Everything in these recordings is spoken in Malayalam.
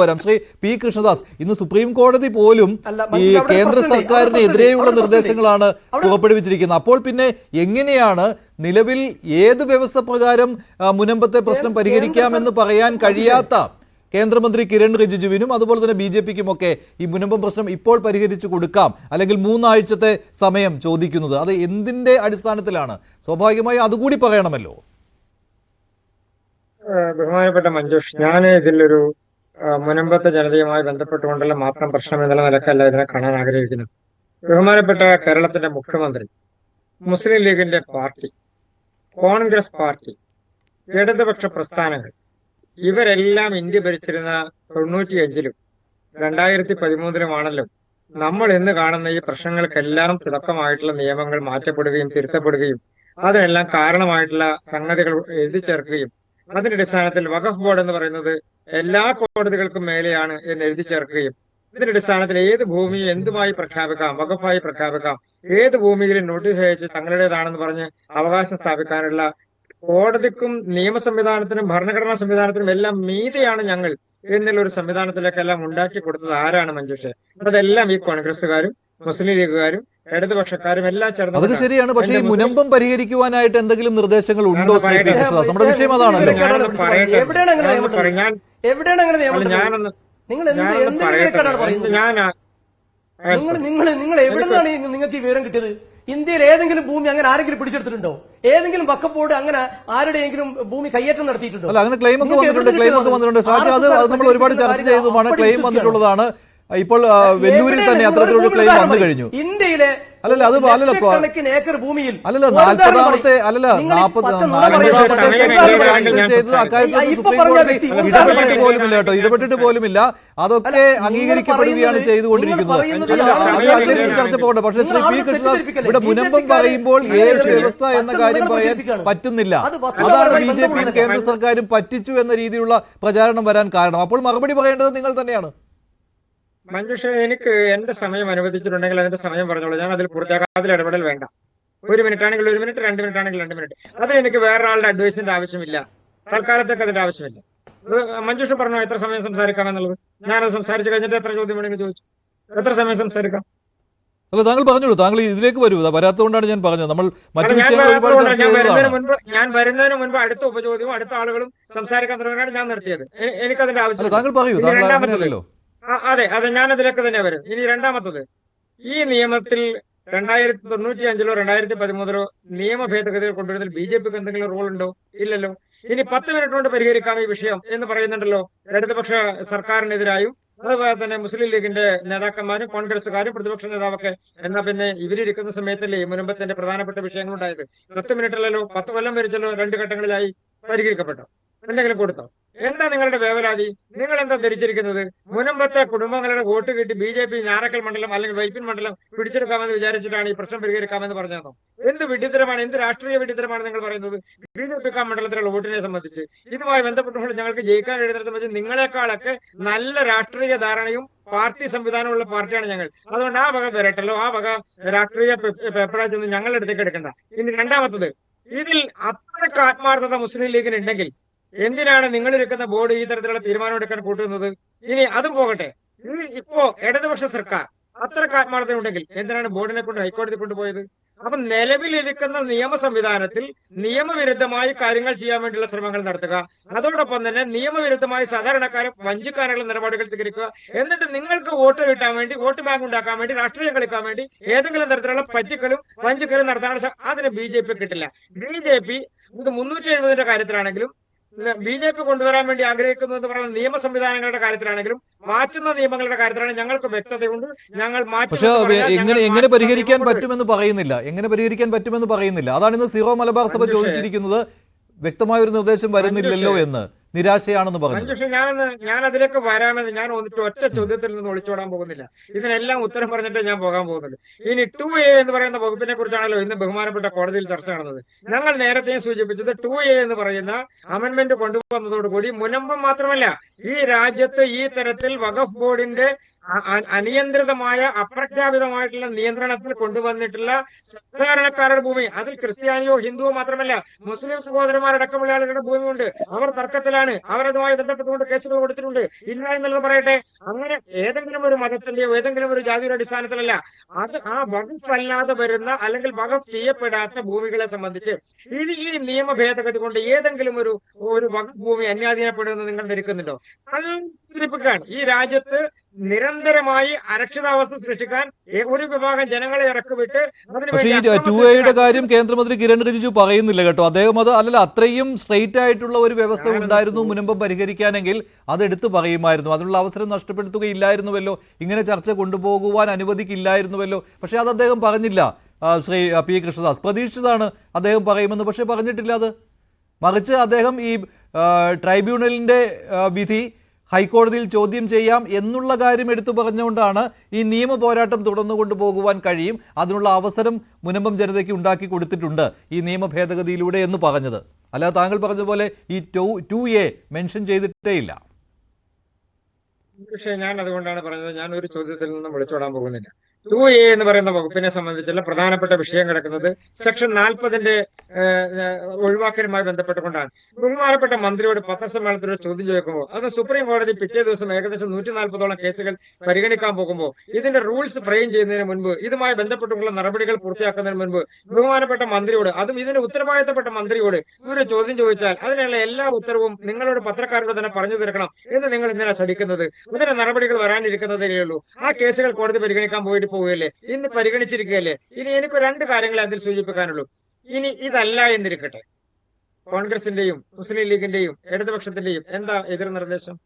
വരാം. ശ്രീ പി. കൃഷ്ണദാസ് ഇന്ന് സുപ്രീം കോടതി പോലും അല്ല, ഈ കേന്ദ്ര സർക്കാരിന് എതിരെയുള്ള സർക്കാരിനെതിരെയുള്ള നിർദ്ദേശങ്ങളാണ് പുറപ്പെടുവിച്ചിരിക്കുന്നത്. അപ്പോൾ പിന്നെ എങ്ങനെയാണ് നിലവിൽ ഏത് വ്യവസ്ഥ പ്രകാരം മുനമ്പത്തെ പ്രശ്നം പരിഹരിക്കാമെന്ന് പറയാൻ കഴിയാത്ത കേന്ദ്രമന്ത്രി കിരൺ റിജിജുവിനും അതുപോലെ തന്നെ ബി ജെ പിക്കും ഒക്കെ ഈ മുനമ്പം പ്രശ്നം ഇപ്പോൾ പരിഹരിച്ചു കൊടുക്കാം. അല്ലെങ്കിൽ മൂന്നാഴ്ചത്തെ സമയം ചോദിക്കുന്നത്. അത് എന്തിന്റെ അടിസ്ഥാനത്തിലാണ്? സ്വാഭാവികമായി അതുകൂടി പറയണമല്ലോ. ബഹുമാനപ്പെട്ട മഞ്ജുഷ് ഞാൻ ഇതിലൊരു മുനമ്പത്തെ ജനതയുമായി ബന്ധപ്പെട്ടുകൊണ്ടുള്ള മാത്രം പ്രശ്നം എന്നുള്ള നിലക്കല്ല ഇതിനെ കാണാൻ ആഗ്രഹിക്കുന്നത്. ബഹുമാനപ്പെട്ട കേരളത്തിന്റെ മുഖ്യമന്ത്രി മുസ്ലിം ലീഗിന്റെ പാർട്ടി കോൺഗ്രസ് പാർട്ടി ഇടതുപക്ഷ പ്രസ്ഥാനങ്ങൾ ഇവരെല്ലാം ഇന്ത്യ ഭരിച്ചിരുന്ന തൊണ്ണൂറ്റിയഞ്ചിലും രണ്ടായിരത്തി പതിമൂന്നിലുമാണല്ലോ നമ്മൾ ഇന്ന് കാണുന്ന ഈ പ്രശ്നങ്ങൾക്കെല്ലാം തുടക്കമായിട്ടുള്ള നിയമങ്ങൾ മാറ്റപ്പെടുകയും തിരുത്തപ്പെടുകയും അതിനെല്ലാം കാരണമായിട്ടുള്ള സംഗതികൾ എഴുതി ചേർക്കുകയും അതിന്റെ അടിസ്ഥാനത്തിൽ വഖഫ് ബോർഡ് എന്ന് പറയുന്നത് എല്ലാ കോടതികൾക്കും മേലെയാണ് എന്ന് എഴുതി ചേർക്കുകയും ഇതിന്റെ അടിസ്ഥാനത്തിൽ ഏത് ഭൂമി എന്തുമായി പ്രഖ്യാപിക്കാം വഖഫായി പ്രഖ്യാപിക്കാം ഏത് ഭൂമിയിലും നോട്ടീസ് അയച്ച് തങ്ങളുടേതാണെന്ന് പറഞ്ഞ് അവകാശം സ്ഥാപിക്കാനുള്ള കോടതിക്കും നിയമ സംവിധാനത്തിനും ഭരണഘടനാ സംവിധാനത്തിനും എല്ലാം മീതെയാണ് ഞങ്ങൾ എന്നുള്ള ഒരു സംവിധാനത്തിലേക്കെല്ലാം ഉണ്ടാക്കി കൊടുത്തത് ആരാണ് മഞ്ജുഷെ? അതെല്ലാം ഈ കോൺഗ്രസ്സുകാരും മുസ്ലിം ലീഗുകാരും ഇടതുപക്ഷക്കാരും എല്ലാം ചേർന്ന് അതൊക്കെ ശരിയാണ്. പക്ഷേ ഈ മുനമ്പം പരിഹരിക്കുവാനായിട്ട് എന്തെങ്കിലും നിർദ്ദേശങ്ങൾ ഉണ്ടോ നമ്മുടെ വിഷയം അതാണ് നിങ്ങൾ എന്ത് എന്ത് പറയട്ടെ? പറയുന്നത്. ഞാൻ നിങ്ങൾ നിങ്ങൾ നിങ്ങൾ എവിടെ നിന്നാണ് നിങ്ങൾക്ക് ഈ വിവരം കിട്ടിയത്? ഇന്ത്യയിൽ ഏതെങ്കിലും ഭൂമി അങ്ങനെ ആരെങ്കിലും പിടിച്ചെടുത്തിട്ടുണ്ടോ? ഏതെങ്കിലും വക്കപ്പോട് അങ്ങനെ ആരുടെയെങ്കിലും ഭൂമി കയ്യേറ്റം നടത്തിയിട്ടുണ്ടോ? അല്ല അങ്ങനെ ക്ലെയിം ഒക്കെ വന്നിട്ടുണ്ട് ക്ലെയിം ഒക്കെ വന്നിട്ടുണ്ട്. അത് അത് നമ്മൾ ഒരുപാട് ചർച്ച ചെയ്തതുമാണ് ക്ലെയിം വന്നിട്ടുള്ളതാണ്. ഇപ്പോൾ വെല്ലൂരിൽ തന്നെ അത്തരത്തിലൊരു ക്ലെയിം വന്നു കഴിഞ്ഞു. ഇന്ത്യയിലെ അല്ലല്ല, അത് അല്ലല്ല, ഇപ്പൊ- ഏക്കർ ഭൂമിയിൽ അല്ലല്ല നാൽപ്പതാമത്തെ അല്ലല്ല ചെയ്തത്. അക്കാര്യത്തിൽ സുപ്രീം കോടതി ഇടപെട്ടിട്ട് പോലുമില്ല കേട്ടോ. ഇടപെട്ടിട്ട് പോലുമില്ല. അതൊക്കെ അംഗീകരിക്കപ്പെടുകയാണ് ചെയ്തുകൊണ്ടിരിക്കുന്നത്. ചർച്ച പോകട്ടെ പക്ഷെ ശ്രീ പി കൃഷ്ണദാസ് ഇവിടെ മുനമ്പം പറയുമ്പോൾ ഏത് വ്യവസ്ഥ എന്ന കാര്യം പറയാൻ പറ്റുന്നില്ല. അതാണ് ബി ജെ പിയും കേന്ദ്ര സർക്കാരും പറ്റിച്ചു എന്ന രീതിയിലുള്ള പ്രചാരണം വരാൻ കാരണം. അപ്പോൾ മറുപടി പറയേണ്ടത് നിങ്ങൾ തന്നെയാണ്. മഞ്ജുഷ എനിക്ക് എന്റെ സമയം അനുവദിച്ചിട്ടുണ്ടെങ്കിൽ അതിന്റെ സമയം പറഞ്ഞോളൂ. ഞാൻ അതിൽ പൂർത്തിയാക്കാം അതിൽ ഇടപെടൽ വേണ്ട. ഒരു മിനിറ്റ് ആണെങ്കിൽ ഒരു മിനിറ്റ് രണ്ട് മിനിറ്റ് ആണെങ്കിൽ രണ്ട് മിനിറ്റ്. അത് എനിക്ക് വേറൊരാളുടെ അഡ്വൈസിന്റെ ആവശ്യമില്ല. തൽക്കാലത്തേക്ക് അതിന്റെ ആവശ്യമില്ല. മഞ്ജുഷ പറഞ്ഞു എത്ര സമയം സംസാരിക്കാം എന്നുള്ളത്? ഞാനത് സംസാരിച്ചു കഴിഞ്ഞിട്ട് എത്ര ചോദ്യം വേണമെങ്കിൽ ചോദിച്ചു. എത്ര സമയം സംസാരിക്കാം? അല്ല താങ്കൾ പറഞ്ഞോളൂ. താങ്കൾ ഇതിലേക്ക് വരൂ. വരാത്തതുകൊണ്ടാണ് ഞാൻ പറഞ്ഞത്. നമ്മൾ മറ്റു ഞാൻ വരുന്നതിന് മുൻപ് അടുത്ത ഉപചോദ്യവും അടുത്ത ആളുകളും സംസാരിക്കാൻ തുടങ്ങിയാണ് ഞാൻ നിർത്തിയത്. എനിക്കതിന്റെ ആവശ്യം താങ്കൾ പറയൂ. താങ്കൾ അതെ അതെ ഞാൻ അതിലേക്ക് തന്നെ വരും ഇനി രണ്ടാമത്തത് ഈ നിയമത്തിൽ രണ്ടായിരത്തി തൊണ്ണൂറ്റി അഞ്ചിലോ രണ്ടായിരത്തി പതിമൂന്നിലോ നിയമ ഭേദഗതികൾ കൊണ്ടുവരുന്നതിൽ ബി ജെ പിക്ക് എന്തെങ്കിലും റോൾ ഉണ്ടോ? ഇല്ലല്ലോ. ഇനി പത്ത് മിനിറ്റ് കൊണ്ട് പരിഹരിക്കാം ഈ വിഷയം എന്ന് പറയുന്നുണ്ടല്ലോ ഇടതുപക്ഷ സർക്കാരിനെതിരായും അതുപോലെ തന്നെ മുസ്ലിം ലീഗിന്റെ നേതാക്കന്മാരും കോൺഗ്രസുകാരും പ്രതിപക്ഷ നേതാവൊക്കെ എന്നാ പിന്നെ ഇവരിയ്ക്കുന്ന സമയത്തല്ലേ മുൻപത്തിന്റെ പ്രധാനപ്പെട്ട വിഷയങ്ങൾ ഉണ്ടായത് പത്ത് മിനിറ്റിലല്ലോ പത്ത് കൊല്ലം വരിച്ചല്ലോ രണ്ട് ഘട്ടങ്ങളിലായി പരിഹരിക്കപ്പെട്ടോ. എന്തെങ്കിലും കൊടുത്തോ? എന്താ നിങ്ങളുടെ വേവലാതി? നിങ്ങൾ എന്താ ധരിച്ചിരിക്കുന്നത്? മുനമ്പത്തെ കുടുംബങ്ങളുടെ വോട്ട് കിട്ടി ബി ജെ പി ഞാറക്കൽ മണ്ഡലം അല്ലെങ്കിൽ വൈപ്പിൻ മണ്ഡലം പിടിച്ചെടുക്കാമെന്ന് വിചാരിച്ചിട്ടാണ് ഈ പ്രശ്നം പരിഹരിക്കാമെന്ന് പറഞ്ഞതോ എന്ത് വിഡിത്തരമാണ് എന്ത് രാഷ്ട്രീയ വിഡിത്തരമാണ് നിങ്ങൾ പറയുന്നത്? ബി ജെ പിക്ക് മണ്ഡലത്തിലുള്ള വോട്ടിനെ സംബന്ധിച്ച്. ഇതുമായി ബന്ധപ്പെട്ടുകൊണ്ട് ഞങ്ങൾക്ക് ജയിക്കാൻ കഴിയുന്നതിനെ സംബന്ധിച്ച് നിങ്ങളെക്കാളൊക്കെ നല്ല രാഷ്ട്രീയ ധാരണയും പാർട്ടി സംവിധാനമുള്ള പാർട്ടിയാണ് ഞങ്ങൾ. അതുകൊണ്ട് ആ വക വരട്ടല്ലോ ആ വക രാഷ്ട്രീയ പേപ്പറാച്ചൊന്നും ഞങ്ങളുടെ അടുത്തേക്ക് എടുക്കണ്ട. ഇനി രണ്ടാമത്തത് ഇതിൽ അത്രയ്ക്ക് ആത്മാർത്ഥത മുസ്ലിം ലീഗിന് ഉണ്ടെങ്കിൽ എന്തിനാണ് നിങ്ങൾ ഇരിക്കുന്ന ബോർഡ് ഈ തരത്തിലുള്ള തീരുമാനം എടുക്കാൻ കൂട്ടുന്നത്? ഇനി അതും പോകട്ടെ. ഇപ്പോ ഇടതുപക്ഷ സർക്കാർ അത്രയ്ക്ക് ആത്മാർത്ഥത ഉണ്ടെങ്കിൽ എന്തിനാണ് ബോർഡിനെ കൊണ്ട് ഹൈക്കോടതി കൊണ്ടുപോയത്? അപ്പൊ നിലവിലിരിക്കുന്ന നിയമ സംവിധാനത്തിൽ നിയമവിരുദ്ധമായി കാര്യങ്ങൾ ചെയ്യാൻ വേണ്ടിയുള്ള ശ്രമങ്ങൾ നടത്തുക. അതോടൊപ്പം തന്നെ നിയമവിരുദ്ധമായി സാധാരണക്കാരെ വഞ്ചിക്കാനുള്ള നിലപാടുകൾ സ്വീകരിക്കുക. എന്നിട്ട് നിങ്ങൾക്ക് വോട്ട് കിട്ടാൻ വേണ്ടി വോട്ട് ബാങ്ക് ഉണ്ടാക്കാൻ വേണ്ടി രാഷ്ട്രീയം കളിക്കാൻ വേണ്ടി ഏതെങ്കിലും തരത്തിലുള്ള പറ്റിക്കലും വഞ്ചിക്കലും നടത്താനുള്ള അതിന് ബി ജെ പി കിട്ടില്ല. ബി ജെ പി ഇത് മുന്നൂറ്റി എഴുപതിന്റെ കാര്യത്തിലാണെങ്കിലും ബി ജെ പി കൊണ്ടുവരാൻ വേണ്ടി ആഗ്രഹിക്കുന്നത് എന്ന് പറയുന്ന നിയമ സംവിധാനങ്ങളുടെ കാര്യത്തിലാണെങ്കിലും മാറ്റുന്ന നിയമങ്ങളുടെ കാര്യത്തിലാണ് ഞങ്ങൾക്ക് വ്യക്തതയുണ്ട്. ഞങ്ങൾ മാറ്റും പക്ഷെ എങ്ങനെ എങ്ങനെ പരിഹരിക്കാൻ പറ്റുമെന്ന് പറയുന്നില്ല. എങ്ങനെ പരിഹരിക്കാൻ പറ്റുമെന്ന് പറയുന്നില്ല. അതാണ് ഇന്ന് സീറോ മലബാർ സഭ ചോദിച്ചിരിക്കുന്നത് വ്യക്തമായ ഒരു നിർദ്ദേശം വരുന്നില്ലല്ലോ എന്ന്. നിരാശയാണെന്ന് പറഞ്ഞു പക്ഷേ ഞാനൊന്ന് ഞാൻ അതിലേക്ക് വരാമെന്ന് ഞാൻ ഒന്നിട്ട് ഒറ്റ ചോദ്യത്തിൽ നിന്ന് ഒളിച്ചോടാൻ പോകുന്നില്ല. ഇതിനെല്ലാം ഉത്തരം പറഞ്ഞിട്ട് ഞാൻ പോകാൻ പോകുന്നുള്ളൂ. ഇനി ടു എ എന്ന് പറയുന്ന വകുപ്പിനെ കുറിച്ചാണല്ലോ ഇന്ന് ബഹുമാനപ്പെട്ട കോടതിയിൽ ചർച്ച നടന്നത്. ഞങ്ങൾ നേരത്തെയും സൂചിപ്പിച്ചത് ടു എ എന്ന് പറയുന്ന അമെന്റ്മെന്റ് കൊണ്ടുവന്നതോടുകൂടി മുനമ്പം മാത്രമല്ല ഈ രാജ്യത്ത് ഈ തരത്തിൽ വഖഫ് ബോർഡിന്റെ അനിയന്ത്രിതമായ അപ്രഖ്യാപിതമായിട്ടുള്ള നിയന്ത്രണത്തിൽ കൊണ്ടുവന്നിട്ടുള്ള സാധാരണക്കാരുടെ ഭൂമി. അതിൽ ക്രിസ്ത്യാനിയോ ഹിന്ദുവോ മാത്രമല്ല മുസ്ലിം സഹോദരന്മാരടക്കമുള്ള ആളുകളുടെ ഭൂമിയുണ്ട്. അവർ തർക്കത്തിലാണ്. അവരതുമായി ബന്ധപ്പെട്ടുകൊണ്ട് കേസുകൾ കൊടുത്തിട്ടുണ്ട്. ഇല്ല എന്നുള്ളത് പറയട്ടെ. അങ്ങനെ ഏതെങ്കിലും ഒരു മതത്തിന്റെയോ ഏതെങ്കിലും ഒരു ജാതിയുടെ അടിസ്ഥാനത്തിലല്ല. അത് ആ വകുപ്പല്ലാതെ വരുന്ന അല്ലെങ്കിൽ വകുപ്പ് ചെയ്യപ്പെടാത്ത ഭൂമികളെ സംബന്ധിച്ച് ഇനി ഈ നിയമ ഭേദഗതി കൊണ്ട് ഏതെങ്കിലും ഒരു ഒരു വകുപ്പ് ഭൂമി അന്യാധീനപ്പെടുമെന്ന് നിങ്ങൾ ധരിക്കുന്നുണ്ടോ? കൽപ്പിക്കാണ് ഈ രാജ്യത്ത് നിരന്തരമായി അരക്ഷിതാവസ്ഥ സൃഷ്ടിക്കാൻ ഒരു വിഭാഗം ജനങ്ങളെ ഇറക്കിവിട്ട് ടു എയുടെ കാര്യം കേന്ദ്രമന്ത്രി കിരൺ റിജിജു പറയുന്നില്ല കേട്ടോ. അദ്ദേഹം അത് അല്ലല്ല അത്രയും സ്ട്രെയിറ്റ് ആയിട്ടുള്ള ഒരു വ്യവസ്ഥ ഉണ്ടായിരുന്നു മുൻപ് പരിഹരിക്കാനെങ്കിൽ അത് എടുത്തു പറയുമായിരുന്നു. അതിനുള്ള അവസരം നഷ്ടപ്പെടുത്തുകയില്ലായിരുന്നുവല്ലോ. ഇങ്ങനെ ചർച്ച കൊണ്ടുപോകുവാൻ അനുവദിക്കില്ലായിരുന്നുവല്ലോ. പക്ഷെ അത് അദ്ദേഹം പറഞ്ഞില്ല. ശ്രീ പി കൃഷ്ണദാസ് പ്രതീക്ഷിച്ചതാണ് അദ്ദേഹം പറയുമെന്ന്. പക്ഷെ പറഞ്ഞിട്ടില്ല അത്. മറിച്ച് അദ്ദേഹം ഈ ട്രൈബ്യൂണലിന്റെ വിധി ഹൈക്കോടതിയിൽ ചോദ്യം ചെയ്യാം എന്നുള്ള കാര്യം എടുത്തു പറഞ്ഞുകൊണ്ടാണ് ഈ നിയമ പോരാട്ടം തുടർന്നു കൊണ്ടുപോകുവാൻ കഴിയും. അതിനുള്ള അവസരം മുനമ്പം ജനതയ്ക്ക് ഉണ്ടാക്കി കൊടുത്തിട്ടുണ്ട് ഈ നിയമ ഭേദഗതിയിലൂടെ എന്ന് പറഞ്ഞത്. അല്ലാതെ താങ്കൾ പറഞ്ഞ പോലെ ഈ ടു എ മെൻഷൻ ചെയ്തിട്ടേ ഇല്ല. പക്ഷേ ഞാൻ അതുകൊണ്ടാണ് പറഞ്ഞത് ഞാൻ ഒരു ചോദ്യത്തിൽ നിന്നും വിളിച്ചോടാൻ പോകുന്നില്ല. ടു എ എന്ന് പറയുന്ന വകുപ്പിനെ സംബന്ധിച്ചുള്ള പ്രധാനപ്പെട്ട വിഷയം കിടക്കുന്നത് സെക്ഷൻ നാൽപ്പതിന്റെ ഒഴിവാക്കലുമായി ബന്ധപ്പെട്ടുകൊണ്ടാണ്. ബഹുമാനപ്പെട്ട മന്ത്രിയോട് പത്രസമ്മേളനത്തിൽ ഒരു ചോദ്യം ചോദിക്കുമ്പോൾ അത് സുപ്രീം കോടതി പിറ്റേ ദിവസം ഏകദേശം നൂറ്റി നാൽപ്പതോളം കേസുകൾ പരിഗണിക്കാൻ പോകുമ്പോൾ ഇതിന്റെ റൂൾസ് ഫ്രെയിം ചെയ്യുന്നതിന് മുൻപ് ഇതുമായി ബന്ധപ്പെട്ടുള്ള നടപടികൾ പൂർത്തിയാക്കുന്നതിന് മുൻപ് ബഹുമാനപ്പെട്ട മന്ത്രിയോട് അതും ഇതിന്റെ ഉത്തരവാദിത്തപ്പെട്ട മന്ത്രിയോട് ഒരു ചോദ്യം ചോദിച്ചാൽ അതിനുള്ള എല്ലാ ഉത്തരവും നിങ്ങളോട് പത്രക്കാരോട് തന്നെ പറഞ്ഞു തീർക്കണം എന്ന് നിങ്ങൾ ഇന്നലെ ശടിക്കുന്നത് ഇതിന്റെ നടപടികൾ വരാനിരിക്കുന്നതേ ഉള്ളൂ ആ കേസുകൾ കോടതി പരിഗണിക്കാൻ പോയിട്ട് പോവുകയല്ലേ? ഇന്ന് പരിഗണിച്ചിരിക്കുകയല്ലേ? ഇനി എനിക്ക് രണ്ട് കാര്യങ്ങൾ അതിൽ സൂചിപ്പിക്കാനുള്ളൂ. ഇനി ഇതല്ല എന്നിരിക്കട്ടെ. കോൺഗ്രസിന്റെയും മുസ്ലിം ലീഗിന്റെയും ഇടതുപക്ഷത്തിന്റെയും എന്താ എതിർ നിർദ്ദേശം?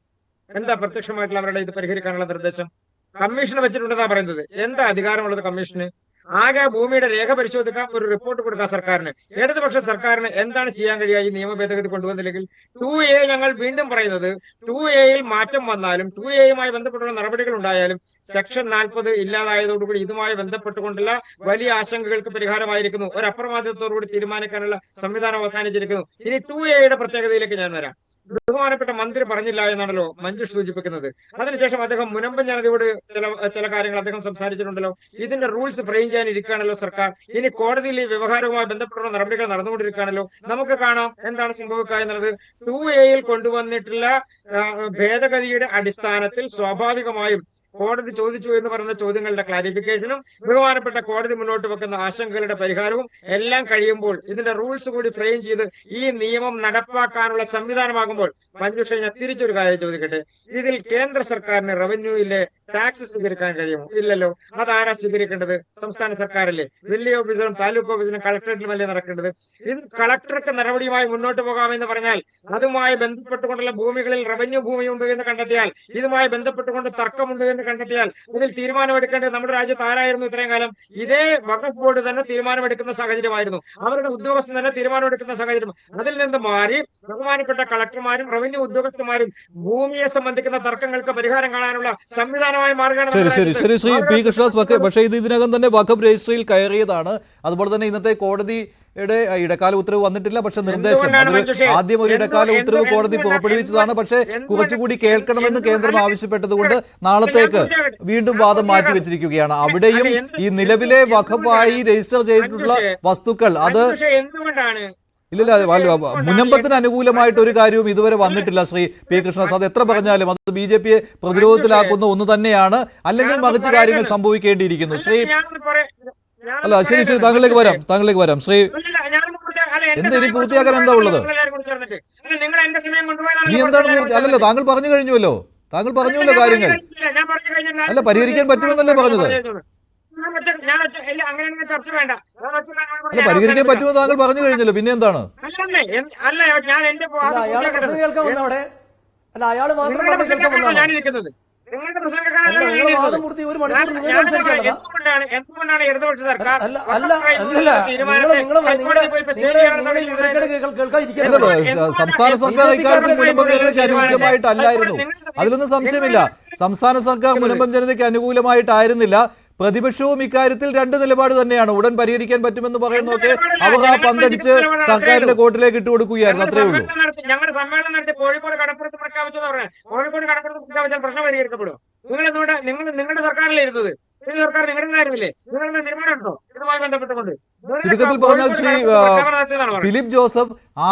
എന്താ പ്രത്യക്ഷമായിട്ടുള്ള അവരുടെ ഇത് പരിഹരിക്കാനുള്ള നിർദ്ദേശം? കമ്മീഷൻ വെച്ചിട്ടുണ്ടെന്നാ പറയുന്നത്. എന്താ അധികാരമുള്ളത് കമ്മീഷന്? ആകെ ഭൂമിയുടെ രേഖ പരിശോധിക്കാൻ ഒരു റിപ്പോർട്ട് കൊടുക്കാം സർക്കാരിന്. ഇടതുപക്ഷ സർക്കാരിന് എന്താണ് ചെയ്യാൻ കഴിയുക ഈ നിയമ ഭേദഗതി കൊണ്ടുവന്നില്ലെങ്കിൽ? ടു എ ഞങ്ങൾ വീണ്ടും പറയുന്നത് ടു എയിൽ മാറ്റം വന്നാലും ടു എയുമായി ബന്ധപ്പെട്ടുള്ള നടപടികൾ ഉണ്ടായാലും സെക്ഷൻ നാൽപ്പത് ഇല്ലാതായതോടുകൂടി ഇതുമായി ബന്ധപ്പെട്ടുകൊണ്ടുള്ള വലിയ ആശങ്കകൾക്ക് പരിഹാരമായിരിക്കുന്നു. ഒരു അപ്രമാദിത്വത്തോടുകൂടി തീരുമാനിക്കാനുള്ള സംവിധാനം അവസാനിച്ചിരിക്കുന്നു. ഇനി ടു എയുടെ പ്രത്യേകതയിലേക്ക് ഞാൻ വരാം. ബഹുമാനപ്പെട്ട മന്ത്രി പറഞ്ഞില്ല എന്നാണല്ലോ മഞ്ജുഷ് സൂചിപ്പിക്കുന്നത്. അതിനുശേഷം അദ്ദേഹം മുനമ്പൻ ജനതയോട് ചില ചില കാര്യങ്ങൾ അദ്ദേഹം സംസാരിച്ചിട്ടുണ്ടല്ലോ. ഇതിന്റെ റൂൾസ് ഫ്രെയിം ചെയ്യാൻ ഇരിക്കുകയാണല്ലോ സർക്കാർ. ഇനി കോടതിയിൽ ഈ വ്യവഹാരവുമായി ബന്ധപ്പെട്ടുള്ള നടപടികൾ നടന്നുകൊണ്ടിരിക്കുകയാണല്ലോ. നമുക്ക് കാണാം എന്താണ് സംഭവിക്കുക എന്നുള്ളത്. ടു എയിൽ കൊണ്ടുവന്നിട്ടുള്ള ഭേദഗതിയുടെ അടിസ്ഥാനത്തിൽ സ്വാഭാവികമായും കോടതി ചോദിച്ചു എന്ന് പറയുന്ന ചോദ്യങ്ങളുടെ ക്ലാരിഫിക്കേഷനും ബഹുമാനപ്പെട്ട കോടതി മുന്നോട്ട് വെക്കുന്ന ആശങ്കകളുടെ പരിഹാരവും എല്ലാം കഴിയുമ്പോൾ ഇതിന്റെ റൂൾസ് കൂടി ഫ്രെയിം ചെയ്ത് ഈ നിയമം നടപ്പാക്കാനുള്ള സംവിധാനമാകുമ്പോൾ മഞ്ജുഷ ഞാൻ തിരിച്ചൊരു കാര്യം ചോദിക്കട്ടെ? ഇതിൽ കേന്ദ്ര സർക്കാരിന് റവന്യൂയിലെ ടാക്സ് സ്വീകരിക്കാൻ കഴിയുമോ? ഇല്ലല്ലോ. അതാരാ സ്വീകരിക്കേണ്ടത്? സംസ്ഥാന സർക്കാരല്ലേ. വലിയ ഓഫീസറും താലൂക്ക് ഓഫീസറും കളക്ടറേറ്റിലും അല്ലേ നടക്കേണ്ടത്? ഇത് കളക്ടർക്ക് നടപടിയുമായി മുന്നോട്ട് പോകാമെന്ന് പറഞ്ഞാൽ അതുമായി ബന്ധപ്പെട്ടുകൊണ്ടുള്ള ഭൂമികളിൽ റവന്യൂ ഭൂമിയുണ്ട് എന്ന് കണ്ടെത്തിയാൽ ഇതുമായി ബന്ധപ്പെട്ടുകൊണ്ട് തർക്കമുണ്ട് എന്ന് കണ്ടെത്തിയാൽ ഇതിൽ തീരുമാനമെടുക്കേണ്ടത് നമ്മുടെ രാജ്യത്ത് ആരായിരുന്നു ഇത്രയും കാലം? ഇതേ വഖഫ് ബോർഡ് തന്നെ തീരുമാനമെടുക്കുന്ന സാഹചര്യമായിരുന്നു. അവരുടെ ഉദ്യോഗസ്ഥൻ തന്നെ തീരുമാനമെടുക്കുന്ന സാഹചര്യം. അതിൽ നിന്ന് മാറി ബഹുമാനപ്പെട്ട കളക്ടർമാരും റവന്യൂ ഉദ്യോഗസ്ഥന്മാരും ഭൂമിയെ സംബന്ധിക്കുന്ന തർക്കങ്ങൾക്ക് പരിഹാരം കാണാനുള്ള ശരി ശരി. ശരി ശ്രീ പി കൃഷ്ണദാസ് പക്ഷേ പക്ഷേ ഇത് ഇതിനകം തന്നെ വഖബ് രജിസ്ട്രിയിൽ കയറിയതാണ്. അതുപോലെ തന്നെ ഇന്നത്തെ കോടതിയുടെ ഇടക്കാല ഉത്തരവ് വന്നിട്ടില്ല. പക്ഷെ നിർദ്ദേശം? ആദ്യം ഒരു ഇടക്കാല ഉത്തരവ് കോടതി പുറപ്പെടുവിച്ചതാണ്. പക്ഷേ കുറച്ചുകൂടി കേൾക്കണമെന്ന് കേന്ദ്രം ആവശ്യപ്പെട്ടതുകൊണ്ട് നാളത്തേക്ക് വീണ്ടും വാദം മാറ്റി വെച്ചിരിക്കുകയാണ്. അവിടെയും ഈ നിലവിലെ വഖബായി രജിസ്റ്റർ ചെയ്തിട്ടുള്ള വസ്തുക്കൾ അത് എന്തുകൊണ്ടാണ് ഇല്ലില്ല മുനമ്പത്തിന് അനുകൂലമായിട്ട് ഒരു കാര്യവും ഇതുവരെ വന്നിട്ടില്ല ശ്രീ പി കൃഷ്ണദാസ് എത്ര പറഞ്ഞാലും അത് ബി ജെ പിയെ പ്രതിരോധത്തിലാക്കുന്ന ഒന്ന് തന്നെയാണ് അല്ലെങ്കിൽ മറിച്ച് കാര്യങ്ങൾ. സംഭവിക്കേണ്ടിയിരിക്കുന്നു ശ്രീ അല്ല ശരി ശരി താങ്കളിലേക്ക് വരാം താങ്കളിലേക്ക് വരാം ശ്രീ ഇല്ലില്ല, ഞാനൊന്ന് പൂർത്തിയാ- അല്ല, എന്റെ എന്ത് ഇനി പൂർത്തിയാക്കാൻ എന്താ ഉള്ളത്? നീ എന്താണ് അല്ലല്ലോ താങ്കൾ പറഞ്ഞു കഴിഞ്ഞുവല്ലോ താങ്കൾ പറഞ്ഞുവല്ലോ കാര്യങ്ങൾ. അല്ല, പരിഹരിക്കാൻ പറ്റുമെന്നല്ലേ പറഞ്ഞത്? പരിഹരിക്കാൻ പറ്റുമോ താങ്കൾ പറഞ്ഞു കഴിഞ്ഞല്ലോ പിന്നെ എന്താണ്? അല്ല ഞാൻ എന്റെ അല്ല അയാൾ മാത്രം നിങ്ങളുടെ ഒരു? എന്തുകൊണ്ടാണ് എന്തുകൊണ്ടാണ് ഇടതുപക്ഷ സർക്കാർ സംസ്ഥാന സർക്കാർ ഇക്കാര്യത്തിൽ മുനമ്പം ജനതയ്ക്ക് അനുകൂലമായിട്ടല്ലായിരുന്നു. അതിലൊന്നും സംശയമില്ല. സംസ്ഥാന സർക്കാർ മുനമ്പം ജനതയ്ക്ക് അനുകൂലമായിട്ടായിരുന്നില്ല. പ്രതിപക്ഷവും ഇക്കാര്യത്തിൽ രണ്ട് നിലപാട് തന്നെയാണ്. ഉടൻ പരിഹരിക്കാൻ പറ്റുമെന്ന് പറയുന്നതൊക്കെ അവർ ആ പന്തടിച്ച് സർക്കാരിന്റെ കോട്ടിലേക്ക് ഇട്ട് കൊടുക്കുകയായിരുന്നു. അത്രേ ഉള്ളൂ. ഞങ്ങളുടെ സമ്മേളനം നടത്തി. കോഴിക്കോട് കടപ്പുറത്ത് പ്രഖ്യാപിച്ചത് പറഞ്ഞത് കോഴിക്കോട് കടപ്പുറത്ത് പ്രഖ്യാപിച്ചാൽ പ്രശ്നം പരിഹരിക്കപ്പെടും. നിങ്ങൾ എന്തുകൊണ്ട് നിങ്ങൾ നിങ്ങളുടെ സർക്കാരിലെ ഇരുന്നത്? ഈ സർക്കാർ നിങ്ങളുടെ കാര്യമില്ലേ? നിങ്ങളുടെ നിലപാടുണ്ടോ? ഇതുമായി ബന്ധപ്പെട്ടുകൊണ്ട്. ചുരുക്കത്തിൽ പറഞ്ഞാൽ ശ്രീ. ഫിലിപ്പ് ജോസഫ് ആ